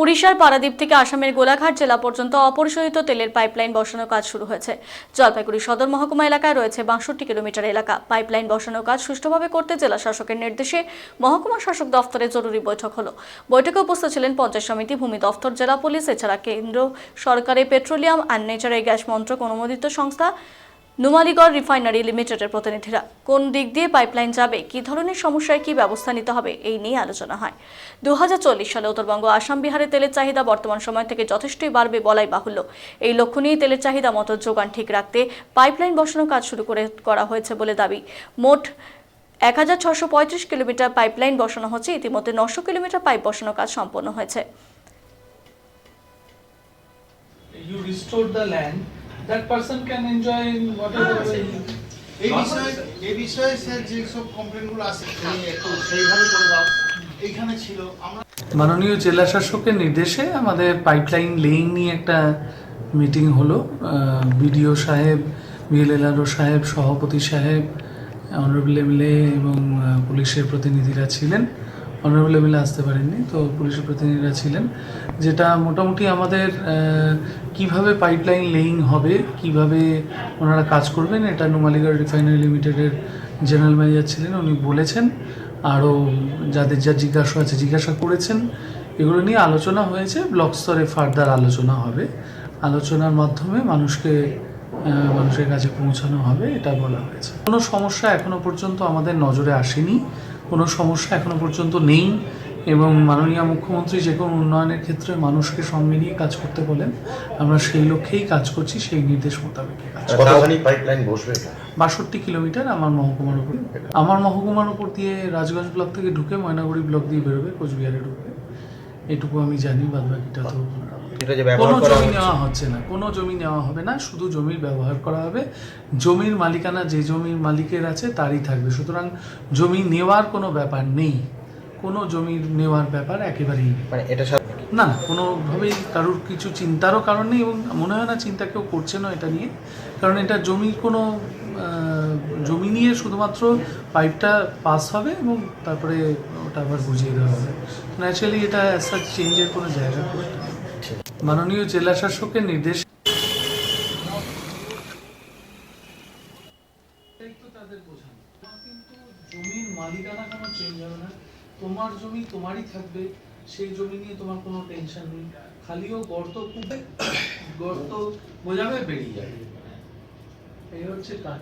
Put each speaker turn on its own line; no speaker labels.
উড়িষ্যার পারাদ্বীপ থেকে আসামের গোলাঘাট জেলা পর্যন্ত অপরিশোধিত তেলের পাইপলাইন বসানোর কাজ শুরু হয়েছে। জলপাইগুড়ি সদর মহকুমা এলাকায় রয়েছে বাষট্টি কিলোমিটার এলাকা। পাইপলাইন বসানোর কাজ সুষ্ঠুভাবে করতে জেলা শাসকের নির্দেশে মহকুমা শাসক দফতরে জরুরি বৈঠক হলো। বৈঠকে উপস্থিত ছিলেন পঞ্চায়েত সমিতি, ভূমি দফতর, জেলা পুলিশ, এছাড়া কেন্দ্র সরকারের পেট্রোলিয়াম অ্যান্ড নেচারাল গ্যাস মন্ত্রক অনুমোদিত সংস্থা নুমালিগড় রিফাইনারি লিমিটেডের প্রতিনিধিরা কোন দিক দিয়ে পাইপলাইন যাবে কি ধরনের সমস্যায় কি ব্যবস্থা নিতে হবে এই নিয়ে আলোচনা হয়। দুহাজার চল্লিশ সালে উত্তরবঙ্গ আসাম বিহারে তেলের চাহিদা বর্তমান সময় থেকে যথেষ্টই বাড়বে বলাই বাহুল্য। এই লক্ষ্য নিয়ে তেলের চাহিদা মতো যোগান ঠিক রাখতে পাইপলাইন বসানোর কাজ শুরু করে করা হয়েছে বলে দাবি। মোট এক হাজার ছশো পঁয়ত্রিশ কিলোমিটার পাইপলাইন বসানো হচ্ছে ইতিমধ্যে নশো কিলোমিটার পাইপ বসানোর কাজ সম্পন্ন হয়েছে।
You restore the land, that person can enjoy in whatever way.
এই বিষয়ে এই বিষয়ে স্যার যে সব কমপ্লেনগুলো আসে একটু সেইভাবে করে দাও। এইখানে ছিল আমরা
মাননীয় জেলা শাসকের নির্দেশে আমাদের পাইপলাইন লেইং নিয়ে একটা মিটিং হলো। বিডিও সাহেব বিএলএলআরও সাহেব সভাপতি সাহেব অনারেবল এমএলএ এবং পুলিশের প্রতিনিধিরা ছিলেন। অনারেবল এমএলএ আসতে পারেননি, তো পুলিশের প্রতিনিধিরা ছিলেন, যেটা মোটামুটি আমাদের কীভাবে পাইপলাইন লেইং হবে, কীভাবে ওনারা কাজ করবেন, এটা নুমালিগড় রিফাইনারি লিমিটেডের জেনারেল ম্যানেজার ছিলেন, উনি বলেছেন, আরও যাদের যা জিজ্ঞাসা আছে জিজ্ঞাসা করেছেন, এগুলো নিয়ে আলোচনা হয়েছে ব্লক স্তরে ফার্দার আলোচনা হবে, আলোচনার মাধ্যমে মানুষকে মানুষের কাছে পৌঁছানো হবে, এটা বলা হয়েছে। কোনো সমস্যা এখনও পর্যন্ত আমাদের নজরে আসেনি কোনো সমস্যা এখনও পর্যন্ত নেই এবং মাননীয় মুখ্যমন্ত্রী যে কোনো উন্নয়নের ক্ষেত্রে মানুষকে সঙ্গে নিয়ে কাজ করতে বলেন। আমরা সেই লক্ষ্যেই কাজ করছি সেই নির্দেশ
পাইপলাইন বসবে
বাষট্টি কিলোমিটার আমার মহকুমার উপর। আমার মহকুমার উপর দিয়ে রাজগঞ্জ ব্লক থেকে ঢুকে ময়নাগুড়ি ব্লক দিয়ে বেরোবে কোচবিহারে ঢুকবে। এটুকু আমি জানি বাদ বাকিটা তো কোনো জমি নেওয়া হচ্ছে না কোনো জমি নেওয়া হবে না শুধু জমির ব্যবহার করা হবে। জমির মালিকানা যে জমির মালিকের আছে তারই থাকবে। সুতরাং জমি নেওয়ার কোনো ব্যাপার নেই। কোনো জমির নেওয়ার ব্যাপার একেবারেই
মানে এটা
না না কোনোভাবেই কারোর কিছু চিন্তারও কারণ নেই এবং মনে হয় না চিন্তা কেউ করছে না এটা নিয়ে। কারণ এটা জমির কোনো জমি নিয়ে শুধুমাত্র পাইপটা পাস হবে এবং তারপরে ওটা আবার বুঝিয়ে দেওয়া হবে। ন্যাচারালি এটা অ্যাজ চেঞ্জের কোনো জায়গা মাননীয় জেলা শাসকের নির্দেশ তাদের বোঝানো। কিন্তু জমির মালিকানা কোনো চেঞ্জ হবে না। তোমার জমি তোমারই থাকবে, সেই জমি নিয়ে তোমার কোনো টেনশন নেই। খালিও গর্ত খুঁড়ে গর্ত বোঝাবে বেরিয়ে যাবে। এই হচ্ছে কাজ।